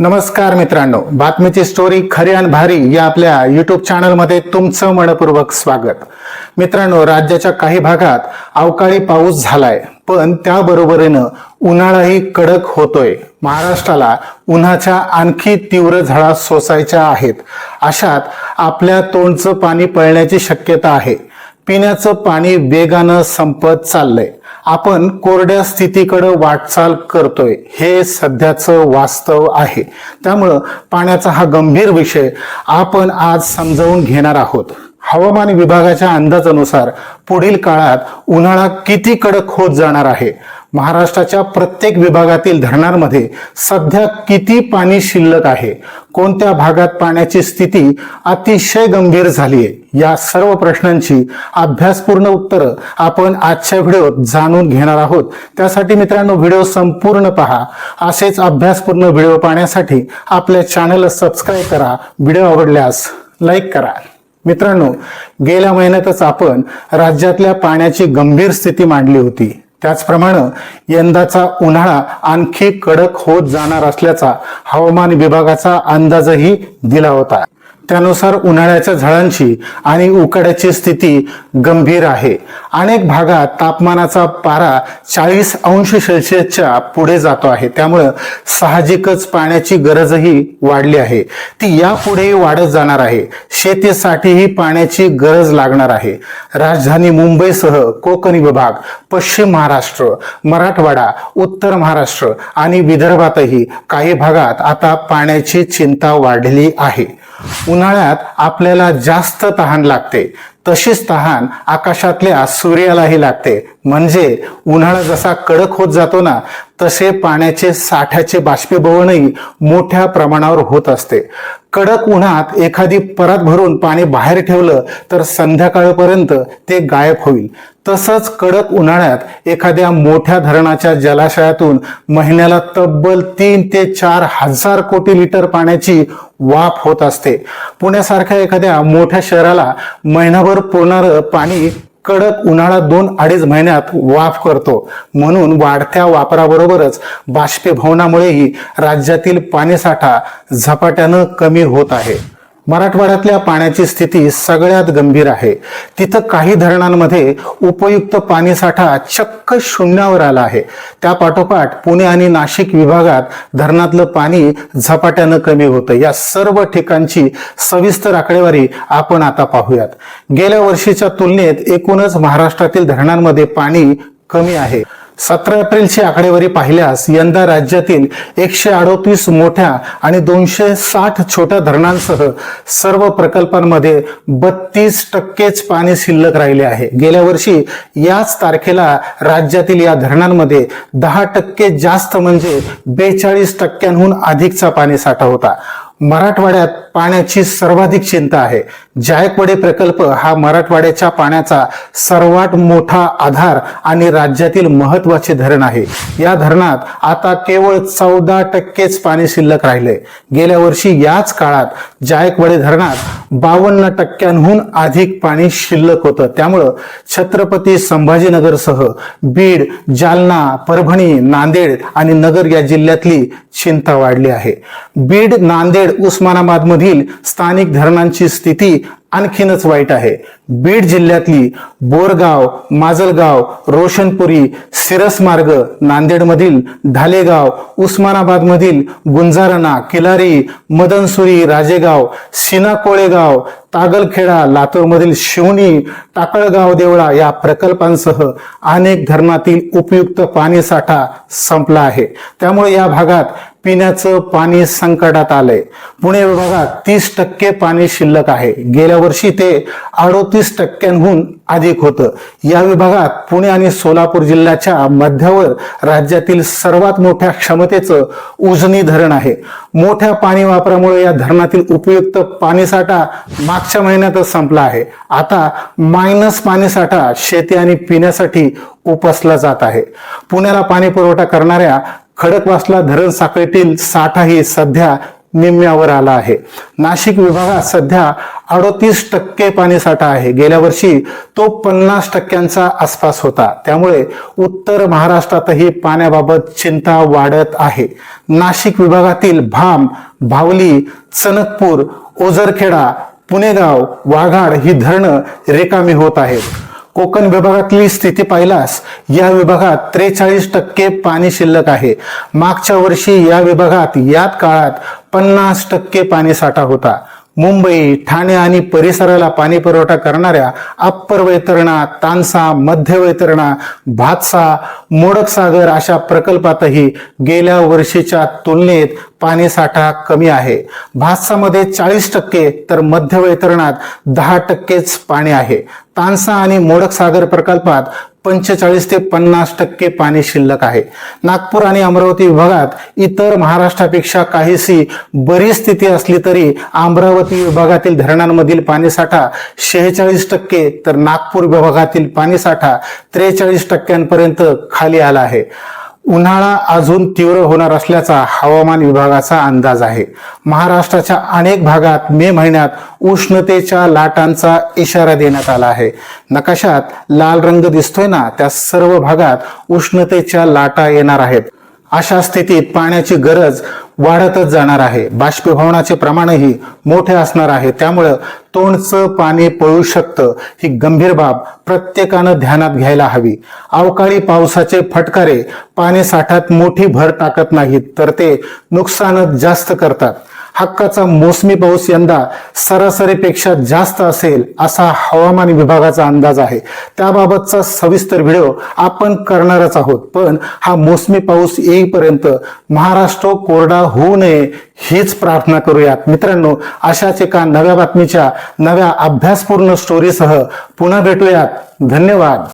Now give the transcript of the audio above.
नमस्कार मित्रांनो बातमीची स्टोरी खरी आणि भारी या आपल्या युट्यूब चॅनलमध्ये तुमचं मनपूर्वक स्वागत. मित्रांनो राज्याच्या काही भागात अवकाळी पाऊस झालाय पण त्याबरोबरीनं उन्हाळाही कडक होतोय. महाराष्ट्राला उन्हाच्या आणखी तीव्र झळा सोसायच्या आहेत. अशात आपल्या तोंडचं पाणी पळण्याची शक्यता आहे. पिण्याचं पाणी वेगानं संपत चाललंय. आपण कोरड्या स्थितीकडे वाटचाल करतोय हे सध्याचं वास्तव आहे. त्यामुळं पाण्याचा हा गंभीर विषय आपण आज समजावून घेणार आहोत. हवामान विभागाच्या अंदाजानुसार पुढील काळात उन्हाळा किती कडक होत जाणार आहे? महाराष्ट्राच्या प्रत्येक विभागातील धरणांमध्ये सध्या किती पाणी शिल्लक आहे? कोणत्या भागात पाण्याची स्थिती अतिशय गंभीर झाली आहे या सर्व प्रश्नांची अभ्यासपूर्ण उत्तरं आपण आजच्या व्हिडिओत जाणून घेणार आहोत. त्यासाठी मित्रांनो व्हिडिओ संपूर्ण पहा. असेच अभ्यासपूर्ण व्हिडिओ पाहण्यासाठी आपल्या चॅनलला सबस्क्राईब करा. व्हिडिओ आवडल्यास लाईक करा. मित्रांनो गेल्या महिन्यातच आपण राज्यातल्या पाण्याची गंभीर स्थिती मांडली होती. त्याचप्रमाणे यंदाचा उन्हाळा आणखी कडक होत जाणार असल्याचा हवामान विभागाचा अंदाजही दिला होता. त्यानुसार उन्हाळ्याच्या झळांची आणि उकाड्याची स्थिती गंभीर आहे. अनेक भागात तापमानाचा पारा चाळीस अंश सेल्सिअसच्या पुढे जातो आहे. त्यामुळं साहजिकच पाण्याची गरजही वाढली आहे. ती यापुढेही वाढत जाणार आहे. शेतीसाठीही पाण्याची गरज लागणार आहे. राजधानी मुंबईसह कोकणी विभाग पश्चिम महाराष्ट्र मराठवाडा उत्तर महाराष्ट्र आणि विदर्भातही काही भागात आता पाण्याची चिंता वाढली आहे. उन्हाळ्यात आपल्याला जास्त तहान लागते. तशीच तहान आकाशातल्या सूर्यालाही लागते. म्हणजे उन्हाळा जसा कडक होत जातो ना तसे पाण्याचे साठ्याचे बाष्पीभवनही मोठ्या प्रमाणावर होत असते. कडक उन्हात एखादी परत भरून पाणी बाहेर ठेवलं तर संध्याकाळपर्यंत ते गायब होईल. तसंच कडक उन्हाळ्यात एखाद्या मोठ्या धरणाच्या जलाशयातून महिन्याला तब्बल तीन ते चार हजार कोटी लिटर पाण्याची वाफ होत असते. पुण्यासारख्या एखाद्या मोठ्या शहराला महिनाभर पुरणारं पाणी कडक उन्हाळा दोन अडीच महिन्यात वाफ करतो. म्हणून वाढत्या वापराबरोबरच बाष्पीभवनामुळेही राज्यातील पाणीसाठा झपाट्यानं कमी होत आहे. मराठवाड्यातल्या पाण्याची स्थिती सगळ्यात गंभीर आहे. तिथं काही धरणांमध्ये उपयुक्त पाणीसाठा चक्क शून्यावर आला आहे. त्या पाठोपाठ पुणे आणि नाशिक विभागात धरणातलं पाणी झपाट्यानं कमी होतं. या सर्व ठिकाणची सविस्तर आकडेवारी आपण आता पाहूयात. गेल्या वर्षीच्या तुलनेत एकूणच महाराष्ट्रातील धरणांमध्ये पाणी कमी आहे. सतरा एप्रिलची आकडेवारी पाहिल्यास यंदा राज्यातील एकशे अडोतीस मोठ्या आणि दोनशे साठ छोट्या धरणांसह सर्व प्रकल्पांमध्ये बत्तीस टक्केच पाणी शिल्लक राहिले आहे. गेल्या वर्षी याच तारखेला राज्यातील या धरणांमध्ये दहा टक्के जास्त म्हणजे बेचाळीस टक्क्यांहून अधिकचा पाणी साठा होता. मराठवाड्यात पाण्याची सर्वाधिक चिंता आहे. जायकवाडी प्रकल्प हा मराठवाड्याच्या पाण्याचा सर्वात मोठा आधार आणि राज्यातील महत्त्वाचे धरण आहे. या धरणात आता केवळ चौदा टक्केच पाणी शिल्लक राहिले. गेल्या वर्षी याच काळात जायकवाडी धरणात बावन्न टक्क्यांहून अधिक पाणी शिल्लक होतं. त्यामुळं छत्रपती संभाजीनगरसह बीड जालना परभणी नांदेड आणि नगर या जिल्ह्यातली चिंता वाढली आहे. बीड नांदेड उस्मानाबाद मधील स्थानिक धरणांची स्थिती आणखीनच वाईट आहे. बीड जिल्ह्यातली बोरगाव माजलगाव रोशनपुरी सिरस मार्ग नांदेडमधील ढालेगाव उस्मानाबादमधील गुंजारणा किलारी मदनसुरी राजेगाव सिना कोळेगाव तागलखेडा लातूरमधील शिवणी टाकळगाव देवळा या प्रकल्पांसह अनेक धरणातील उपयुक्त पाणीसाठा संपला आहे. त्यामुळे या भागात पिण्याचं पाणी संकटात आलंय. पुणे विभागात तीस टक्के पाणी शिल्लक आहे. गेल्या वर्षी ते अडोतीस टक्क्यांहून अधिक होतं. या विभागात पुणे आणि सोलापूर जिल्ह्याच्या मध्यावर राज्यातील सर्वात मोठ्या क्षमतेचं उजनी धरण आहे. मोठ्या पाणी वापरामुळे या धरणातील उपयुक्त पाणीसाठा मागच्या महिन्यातच संपला आहे. आता मायनस पाणीसाठा शेती आणि पिण्यासाठी उपसला जात आहे. पुण्याला पाणी पुरवठा करणाऱ्या खडकवासला धरण साखळीतील साठाही सध्या निम्म्यावर आला आहे. नाशिक विभागात सध्या अडोतीस टक्के पाणीसाठा आहे. गेल्या वर्षी तो पन्नास टक्क्यांचा आसपास होता. त्यामुळे उत्तर महाराष्ट्रातही पाण्याबाबत चिंता वाढत आहे. नाशिक विभागातील भाम भावली चनकपूर ओझरखेडा पुणेगाव वाघाड ही धरणं रिकामी होत आहेत. कोकण विभागातली स्थिती पाहिलास या विभागात त्रेचाळीस टक्के पाणी शिल्लक आहे. मागच्या वर्षी या विभागात याच काळात पन्नास टक्के पाणी साठा होता. मुंबई ठाणे आणि परिसराला पाणी पुरवठा करणाऱ्या अप्पर वैतरणा तानसा मध्य वैतरणा भातसा मोडकसागर अशा प्रकल्पातही गेल्या वर्षीच्या तुलनेत पाणीसाठा कमी आहे. भातसामध्ये चाळीस टक्के तर मध्य वैतरणात दहा टक्केच पाणी आहे. तानसा आणि मोडक सागर प्रकल्पात पंचेचाळीस ते पन्नास टक्के पाणी शिल्लक आहे. नागपूर आणि अमरावती विभागात इतर महाराष्ट्रापेक्षा काहीशी बरी स्थिती असली तरी अमरावती विभागातील धरणांमधील पाणीसाठा शेहेचाळीस टक्के तर नागपूर विभागातील पाणीसाठा त्रेचाळीस टक्क्यांपर्यंत खाली आला आहे. उन्हाळा अजून तीव्र होणार असल्याचा हवामान विभागाचा अंदाज आहे. महाराष्ट्राच्या अनेक भागात मे महिन्यात उष्णतेच्या लाटांचा इशारा देण्यात आला आहे. नकाशात लाल रंग दिसतोय ना त्या सर्व भागात उष्णतेच्या लाटा येणार आहेत. अशा स्थितीत पाण्याची गरज वाढतच जाणार आहे. बाष्पीभवनाचे प्रमाणही मोठे असणार आहे. त्यामुळं तोंडचं पाणी पळू शकतं. ही गंभीर बाब प्रत्येकानं ध्यानात घ्यायला हवी. अवकाळी पावसाचे फटकारे पाणी साठ्यात मोठी भर टाकत नाहीत तर ते नुकसानच जास्त करतात. हक्काचा मोसमी पाऊस यंदा सरासरीपेक्षा जास्त असेल असा हवामान विभागाचा अंदाज आहे. त्याबाबतचा सविस्तर व्हिडिओ आपण करणारच आहोत. पण हा मोसमी पाऊस येईपर्यंत महाराष्ट्र कोरडा होऊ नये हीच प्रार्थना करूयात. मित्रांनो अशाच एका नव्या बातमीच्या नव्या अभ्यासपूर्ण स्टोरीसह पुन्हा भेटूयात. धन्यवाद.